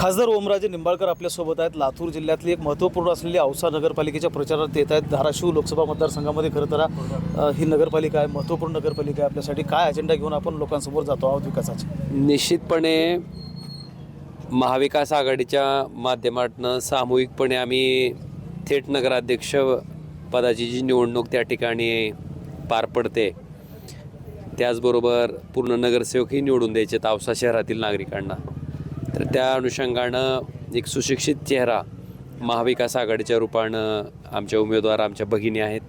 खासदार ओमराजे निंबाळकर आपल्यासोबत आहेत. लातूर जिल्ह्यातली एक महत्त्वपूर्ण असलेली औसा नगरपालिकेच्या प्रचारात येत आहेत. धाराशिव लोकसभा मतदारसंघामध्ये खरं तर ही नगरपालिका आहे महत्त्वपूर्ण नगरपालिका आहे. आपल्यासाठी काय अजेंडा घेऊन आपण लोकांसमोर जातो आहोत विकासाचे? निश्चितपणे महाविकास आघाडीच्या माध्यमातून सामूहिकपणे आम्ही थेट नगराध्यक्ष पदाची जी निवडणूक त्या ठिकाणी पार पडते त्याचबरोबर पूर्ण नगरसेवकही निवडून द्यायचे तावसा शहरातील नागरिकांना. तर त्या अनुषंगानं एक सुशिक्षित चेहरा महाविकास आघाडीच्या रूपानं आमच्या उमेदवार आमच्या भगिनी आहेत.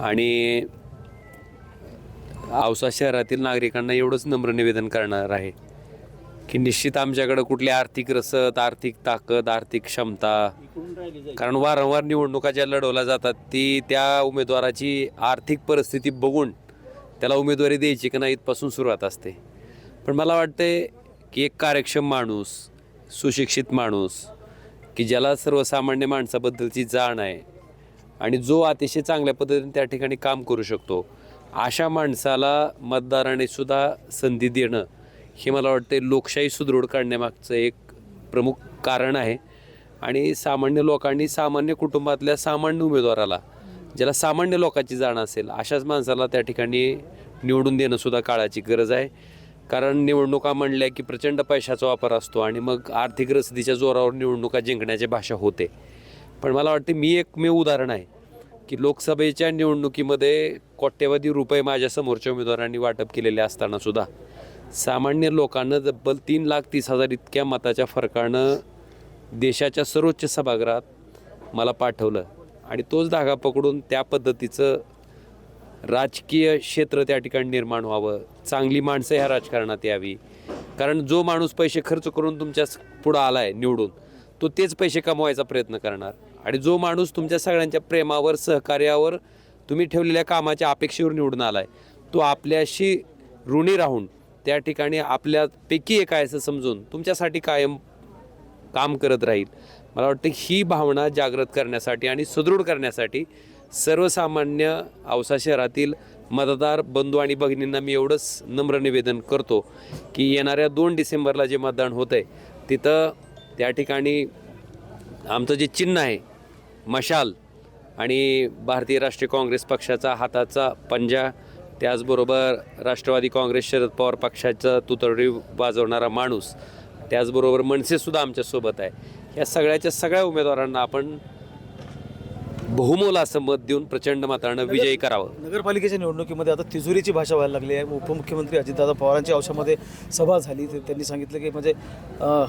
आणि औसा शहरातील नागरिकांना एवढंच नम्र निवेदन करणार आहे की निश्चित आमच्याकडं कुठली आर्थिक रसद आर्थिक ताकद आर्थिक क्षमता कारण वारंवार निवडणुका ज्या लढवल्या जातात ती त्या उमेदवाराची आर्थिक परिस्थिती बघून त्याला उमेदवारी द्यायची की नाही इथपासून सुरुवात असते. पण मला वाटते की एक कार्यक्षम माणूस सुशिक्षित माणूस की ज्याला सर्वसामान्य माणसाबद्दलची जाण आहे आणि जो अतिशय चांगल्या पद्धतीने त्या ठिकाणी काम करू शकतो अशा माणसाला मतदाराने सुद्धा संधी देणं हे मला वाटते लोकशाही सुदृढ करण्यामागचं एक प्रमुख कारण आहे. आणि सामान्य लोकांनी सामान्य कुटुंबातल्या सामान्य उमेदवाराला ज्याला सामान्य लोकांची जाण असेल अशाच माणसाला त्या ठिकाणी निवडून देणंसुद्धा काळाची गरज आहे. कारण निवडणुका म्हणल्या की प्रचंड पैशाचा वापर असतो आणि मग आर्थिक रसदीच्या जोरावर निवडणुका जिंकण्याची भाषा होते. पण मला वाटते मी एकमेव उदाहरण आहे की लोकसभेच्या निवडणुकीमध्ये कोट्यवधी रुपये माझ्या समोरच्या उमेदवारांनी वाटप केलेले असताना सुद्धा सामान्य लोकांना तब्बल तीन लाख तीस हजार इतक्या मताच्या फरकानं देशाच्या सर्वोच्च सभागृहात मला पाठवलं. आणि तोच धागा पकडून त्या पद्धतीचं राजकीय क्षेत्र त्या ठिकाणी निर्माण व्हावं. चांगली माणसं ह्या राजकारणात यावी. कारण जो माणूस पैसे खर्च करून तुमच्या पुढं आला आहे निवडून तो तेच पैसे कमवायचा प्रयत्न करणार. आणि जो माणूस तुमच्या सगळ्यांच्या प्रेमावर सहकार्यावर तुम्ही ठेवलेल्या कामाच्या अपेक्षेवर निवडून आला आहे तो आपल्याशी ऋणी राहून त्या ठिकाणी आपल्यापैकी एक आहे असं समजून तुमच्यासाठी कायम काम करत राहील. मला वाटतं ही भावना जागृत करण्यासाठी आणि सुदृढ करण्यासाठी सर्वसामान्य औसा शहरातील मतदार बंधू आणि भगिनींना मी एवढंच नम्र निवेदन करतो की येणाऱ्या दोन डिसेंबरला जे मतदान होतं आहे तिथं त्या ठिकाणी आमचं जे चिन्ह आहे मशाल आणि भारतीय राष्ट्रीय काँग्रेस पक्षाचा हाताचा पंजा त्याचबरोबर राष्ट्रवादी काँग्रेस शरद पवार पक्षाचा तुतडी वाजवणारा माणूस त्याचबरोबर मनसेसुद्धा आमच्यासोबत आहे. या सगळ्याच्या सगळ्या उमेदवारांना आपण बहुमोल असं मत देऊन प्रचंड मतानं विजयी करावं. नगरपालिकेच्या निवडणुकीमध्ये आता तिजोरीची भाषा व्हायला लागली आहे. उपमुख्यमंत्री अजितदादा पवारांची औषधामध्ये सभा झाली. तर त्यांनी सांगितलं की म्हणजे अ,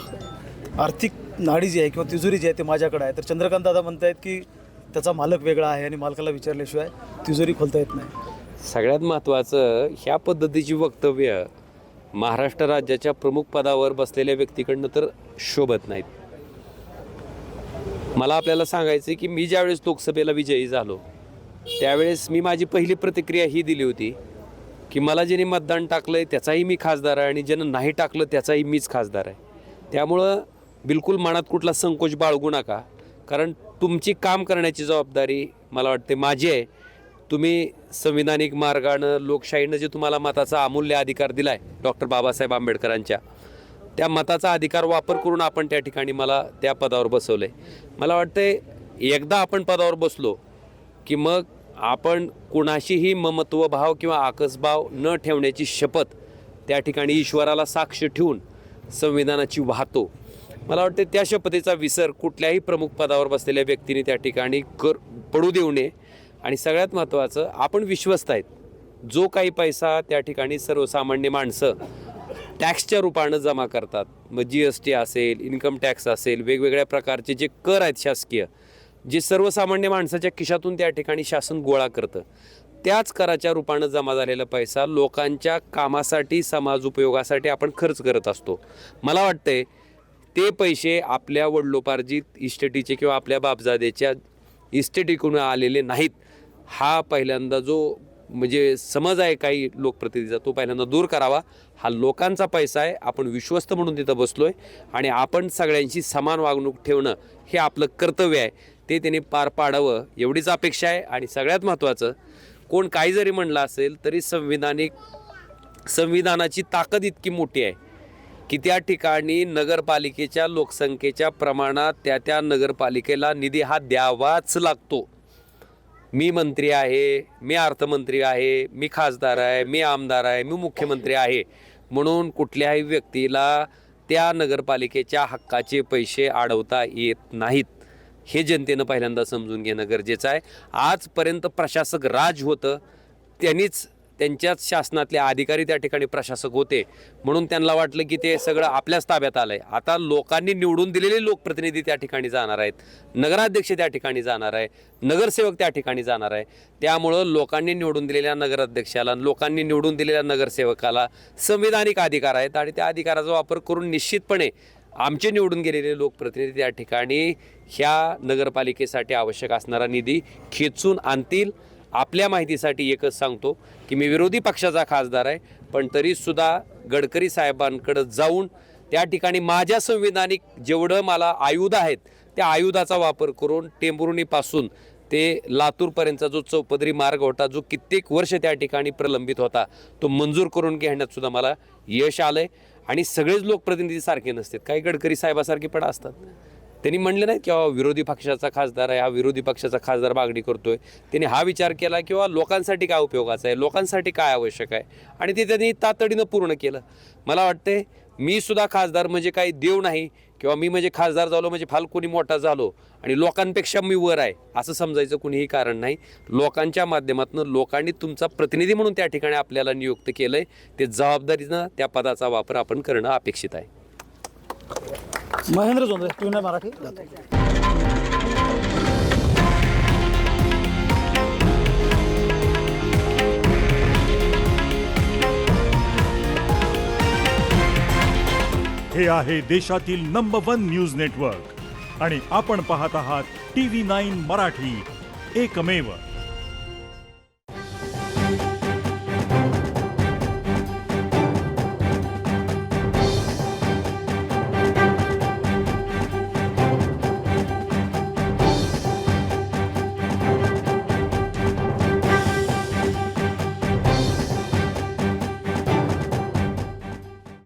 आर्थिक नाडी जी आहे किंवा तिजोरी जी आहे ते माझ्याकडे आहे. तर चंद्रकांत दादा म्हणतायत की त्याचा मालक वेगळा आहे आणि मालकाला विचारल्याशिवाय तिजोरी खोलता येत नाही. सगळ्यात महत्त्वाचं ह्या पद्धतीची वक्तव्य महाराष्ट्र राज्याच्या प्रमुख पदावर बसलेल्या व्यक्तीकडनं तर शोभत नाहीत. मला आपल्याला सांगायचं की मी ज्यावेळेस लोकसभेला विजयी झालो त्यावेळेस मी माझी पहिली प्रतिक्रिया ही दिली होती की मला ज्याने मतदान टाकलं आहे त्याचाही मी खासदार आहे आणि ज्यानं नाही टाकलं त्याचाही मीच खासदार आहे. त्यामुळं बिलकुल मनात कुठला संकोच बाळगू नका कारण तुमची काम करण्याची जबाबदारी मला वाटते माझी आहे. तुम्ही संविधानिक मार्गानं लोकशाहीनं जे तुम्हाला मताचा अमूल्य अधिकार दिला आहे डॉक्टर बाबासाहेब आंबेडकरांच्या त्या मताचा अधिकार वापर करून आपण त्या ठिकाणी मला त्या पदावर बसवलं आहे मला वाटते एकदा आपण पदावर बसलो की मग आपण कुणाशीही ममत्वभाव किंवा आकसभाव न ठेवण्याची शपथ त्या ठिकाणी ईश्वराला साक्ष ठेवून संविधानाची वाहतो. मला वाटते त्या शपथेचा विसर कुठल्याही प्रमुख पदावर बसलेल्या व्यक्तीने त्या ठिकाणी कर पडू देऊ नये. आणि सगळ्यात महत्त्वाचं आपण विश्वस्त आहेत. जो काही पैसा त्या ठिकाणी सर्वसामान्य माणसं टॅक्सच्या रूपानं जमा करतात. मग जी एस टी असेल इन्कम टॅक्स असेल वेगवेगळ्या प्रकारचे जे कर आहेत शासकीय जे सर्वसामान्य माणसाच्या खिशातून त्या ठिकाणी शासन गोळा करतं. त्याच कराच्या रूपानं जमा झालेला पैसा लोकांच्या कामासाठी समाज उपयोगासाठी आपण खर्च करत असतो. मला वाटतंय ते पैसे आपल्या वडलोपार्जित इस्टेटीचे किंवा आपल्या बापजादेच्या इस्टेटीकडून आलेले नाहीत. हा पहिल्यांदा जो म्हणजे समज आहे काही लोकप्रतिनिधीचा तो पहिल्यांदा दूर करावा. हा लोकांचा पैसा आहे आपण विश्वस्त म्हणून तिथं बसलो आहे आणि आपण सगळ्यांशी समान वागणूक ठेवणं हे आपलं कर्तव्य आहे. ते त्यांनी पार पाडावं एवढीच अपेक्षा आहे आणि सगळ्यात महत्त्वाचं कोण काही जरी म्हणलं असेल तरी संविधानिक संविधानाची ताकद इतकी मोठी आहे की त्या ठिकाणी नगरपालिकेच्या लोकसंख्येच्या प्रमाणात त्या त्या नगरपालिकेला निधी हा द्यावाच लागतो. मी मंत्री आहे मी अर्थमंत्री आहे मी खासदार आहे मी आमदार आहे मी मुख्यमंत्री आहे. म्हणून कुठल्याही व्यक्तीला त्या नगरपालिकेच्या हक्काचे पैसे अडवता येत नाहीत. हे जनतेनं पहिल्यांदा समजून घेणं गरजेचं आहे. आजपर्यंत प्रशासक राज होतं त्यांनीच त्यांच्याच शासनातले अधिकारी त्या ठिकाणी प्रशासक होते. म्हणून त्यांना वाटलं की ते सगळं आपल्याच ताब्यात आलं आहे आता लोकांनी निवडून दिलेले लोकप्रतिनिधी त्या ठिकाणी जाणार आहेत. नगराध्यक्ष त्या ठिकाणी जाणार आहे. नगरसेवक त्या ठिकाणी जाणार आहे. त्यामुळं लोकांनी निवडून दिलेल्या नगराध्यक्षाला लोकांनी निवडून दिलेल्या नगरसेवकाला संविधानिक अधिकार आहेत आणि त्या अधिकाराचा वापर करून निश्चितपणे आमचे निवडून गेलेले लोकप्रतिनिधी त्या ठिकाणी ह्या नगरपालिकेसाठी आवश्यक असणारा निधी खेचून आणतील. आपल्या माहितीसाठी एकच सांगतो की मी विरोधी पक्षाचा खासदार आहे पण तरीसुद्धा गडकरी साहेबांकडं जाऊन त्या ठिकाणी माझ्या संविधानिक जेवढं मला आयुध आहेत त्या आयुधाचा वापर करून टेंभुर्णीपासून ते लातूरपर्यंतचा जो चौपदरी मार्ग होता जो कित्येक वर्ष त्या ठिकाणी प्रलंबित होता तो मंजूर करून घेण्यात सुद्धा मला यश आलं आहे आणि सगळेच लोकप्रतिनिधी सारखे नसतात काही गडकरी साहेबासारखे पण असतात. त्यांनी म्हणले नाही किंवा विरोधी पक्षाचा खासदार आहे हा विरोधी पक्षाचा खासदार मागणी करतोय. त्यांनी हा विचार केला किंवा लोकांसाठी काय उपयोगाचा आहे? लोकांसाठी काय आवश्यक आहे? आणि ते त्यांनी तातडीनं पूर्ण केलं. मला वाटते मी सुद्धा खासदार म्हणजे काही देव नाही किंवा मी म्हणजे खासदार झालो म्हणजे फाल कोणी मोठा झालो आणि लोकांपेक्षा मी वर आहे असं समजायचं कुणीही कारण नाही. लोकांच्या माध्यमातून लोकांनी तुमचा प्रतिनिधी म्हणून त्या ठिकाणी आपल्याला नियुक्त केलंय. ते जबाबदारीनं त्या पदाचा वापर आपण करणं अपेक्षित आहे. महेंद्र जोंधळे ट्युनर मराठी? जातो हे आहे देशातील नंबर वन न्यूज नेटवर्क आणि आपण पाहत आहात टी व्ही नाईन मराठी. एकमेव.